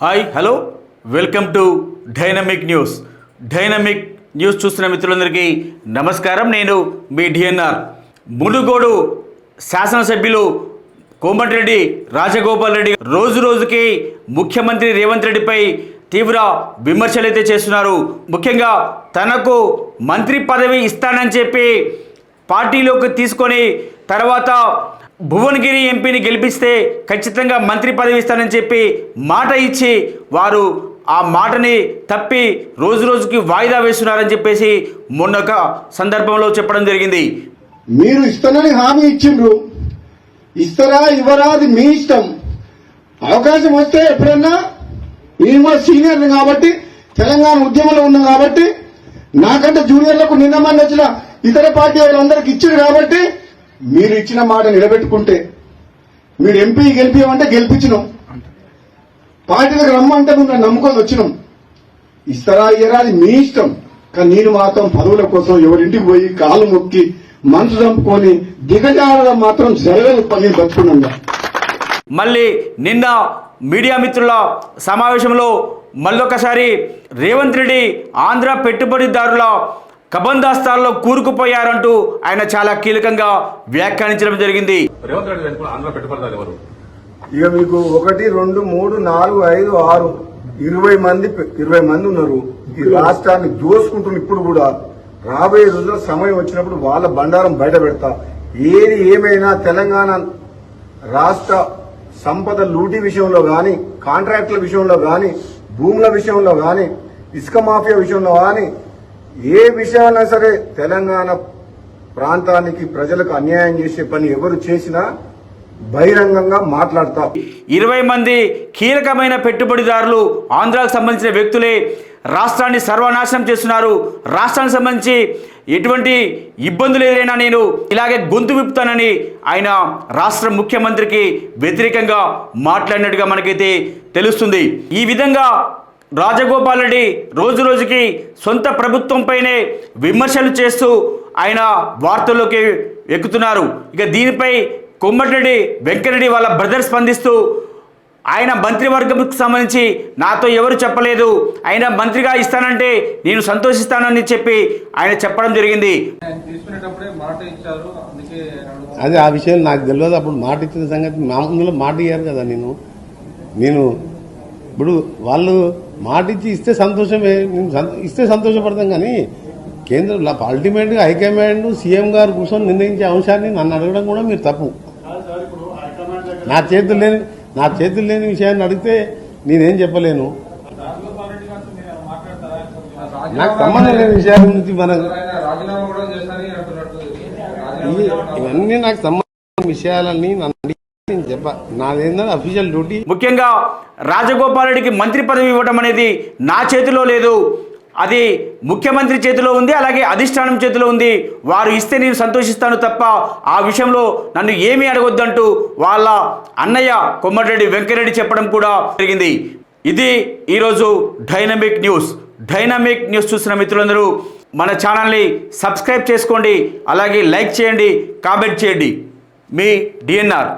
Hi hello. Welcome to dynamic news. Dynamic news చూస్తున్న మిత్రులందరికీ నమస్కారం. నేను మీ డిఎన్ఆర్. మునుగోడు శాసనసభ్యులు కోమటిరెడ్డి రాజగోపాల్ రెడ్డి రోజు రోజుకి ముఖ్యమంత్రి రేవంత్ రెడ్డిపై తీవ్ర విమర్శలు అయితే చేస్తున్నారు. ముఖ్యంగా తనకు మంత్రి పదవి ఇస్తానని చెప్పి పార్టీలోకి తీసుకొని తర్వాత భువనగిరి ఎంపీని గెలిపిస్తే ఖచ్చితంగా మంత్రి పదవి ఇస్తానని చెప్పి మాట ఇచ్చి వారు ఆ మాటని తప్పి రోజు రోజుకి వాయిదా వేస్తున్నారని చెప్పేసి మొన్నొక సందర్భంలో చెప్పడం జరిగింది. మీరు ఇస్తానని హామీ ఇచ్చిండ్రు. ఇస్తారా ఇవ్వరా అది మీ ఇష్టం. అవకాశం వస్తే ఎప్పుడన్నా నేను కూడా సీనియర్ కాబట్టి తెలంగాణ ఉద్యమంలో ఉన్నాం కాబట్టి నాకంటే జూనియర్లకు నిన్న మొన్న వచ్చిన ఇతర పార్టీ వాళ్ళందరికి ఇచ్చారు కాబట్టి మీరు ఇచ్చిన మాట నిలబెట్టుకుంటే మీరు ఎంపీ గెలిపించమంటే గెలిపించినాం. పార్టీలకు రమ్మంటే మేము నమ్ముకొని వచ్చినాం. ఇస్తారా ఇయ్యరా అది మీ ఇష్టం. కానీ నేను మాత్రం పదవుల కోసం ఎవరింటికి పోయి కాలు మొక్కి మనసు చంపుకొని దిగజారడం మాత్రం జరగదు పని బతుకున్నాగా. మళ్ళీ నిన్న మీడియా మిత్రుల సమావేశంలో మళ్ళొకసారి రేవంత్ రెడ్డి ఆంధ్ర పెట్టుబడిదారుల కబందాస్తాల్లో కూరుకుపోయారంటూ ఆయన చాలా కీలకంగా వ్యాఖ్యానించడం జరిగింది. ఇక మీకు ఒకటి రెండు మూడు నాలుగు ఐదు ఆరు ఇరవై మంది ఇరవై మంది ఉన్నారు. ఈ రాష్ట్రాన్ని దోసుకుంటున్న ఇప్పుడు కూడా రాబోయే రోజుల్లో సమయం వచ్చినప్పుడు వాళ్ళ బండారం బయట పెడతా. ఏది ఏమైనా తెలంగాణ రాష్ట్ర సంపద లూటీ విషయంలో గాని కాంట్రాక్టుల విషయంలో గాని భూముల విషయంలో గాని ఇసుక మాఫియా విషయంలో గాని ఏ విషయాలైనా సరే తెలంగాణ ప్రాంతానికి ప్రజలకు అన్యాయం చేసే పని ఎవరు చేసినా బహిరంగంగా మాట్లాడతారు ఇరవై మంది కీలకమైన పెట్టుబడిదారులు ఆంధ్రాకు సంబంధించిన వ్యక్తులే రాష్ట్రాన్ని సర్వనాశనం చేస్తున్నారు. రాష్ట్రానికి సంబంధించి ఎటువంటి ఇబ్బందులు ఎదురైనా నేను ఇలాగే గొంతు విప్పుతానని ఆయన రాష్ట్ర ముఖ్యమంత్రికి వ్యతిరేకంగా మాట్లాడినట్టుగా మనకైతే తెలుస్తుంది. ఈ విధంగా రాజగోపాల్ రెడ్డి రోజు రోజుకి సొంత ప్రభుత్వంపైనే విమర్శలు చేస్తూ ఆయన వార్తల్లోకి ఎక్కుతున్నారు. ఇక దీనిపై కొమ్మటిరెడ్డి వెంకరెడ్డి వాళ్ళ బ్రదర్ స్పందిస్తూ ఆయన మంత్రివర్గంకి సంబంధించి నాతో ఎవరు చెప్పలేదు. ఆయన మంత్రిగా ఇస్తానంటే నేను సంతోషిస్తానని చెప్పి ఆయన చెప్పడం జరిగింది. అదే ఆ విషయం నాకు తెలియదు. అప్పుడు మాట ఇచ్చిన సంగతి మామూలుగా మాట ఇయ్యారు కదా నేను. నేను ఇప్పుడు వాళ్ళు మాట ఇచ్చి ఇస్తే సంతోషమే నేను సంత- ఇస్తే సంతోషపడతాం కానీ కేంద్రం అల్టిమేట్గా హైకమాండ్ సీఎం గారు కూర్చొని నిర్ణయించే అంశాన్ని నన్ను అడగడం కూడా మీరు తప్పు. నా చేతులు లేని నా చేతులు లేని విషయాన్ని అడిగితే నేనేం చెప్పలేను? నాకు సంబంధం లేని విషయాల గురించి మనం ఇవన్నీ నాకు సంబంధించిన విషయాలన్నీ నన్ను అఫీషియల్ డ్యూటీ ముఖ్యంగా రాజగోపాల్ రెడ్డికి మంత్రి పదవి ఇవ్వడం అనేది నా చేతిలో లేదు. అది ముఖ్యమంత్రి చేతిలో ఉంది అలాగే అధిష్టానం చేతిలో ఉంది. వారు ఇస్తే నేను సంతోషిస్తాను తప్ప ఆ విషయంలో నన్ను ఏమీ అడగొద్దంటూ వాళ్ళ అన్నయ్య కొమ్మటిరెడ్డి వెంకరెడ్డి చెప్పడం కూడా జరిగింది. ఇది ఈరోజు డైనమిక్ న్యూస్ డైనమిక్ న్యూస్ చూసిన మిత్రులందరూ మన ఛానల్ని సబ్స్క్రైబ్ చేసుకోండి అలాగే లైక్ చేయండి కామెంట్ చేయండి. మీ డిఎన్ఆర్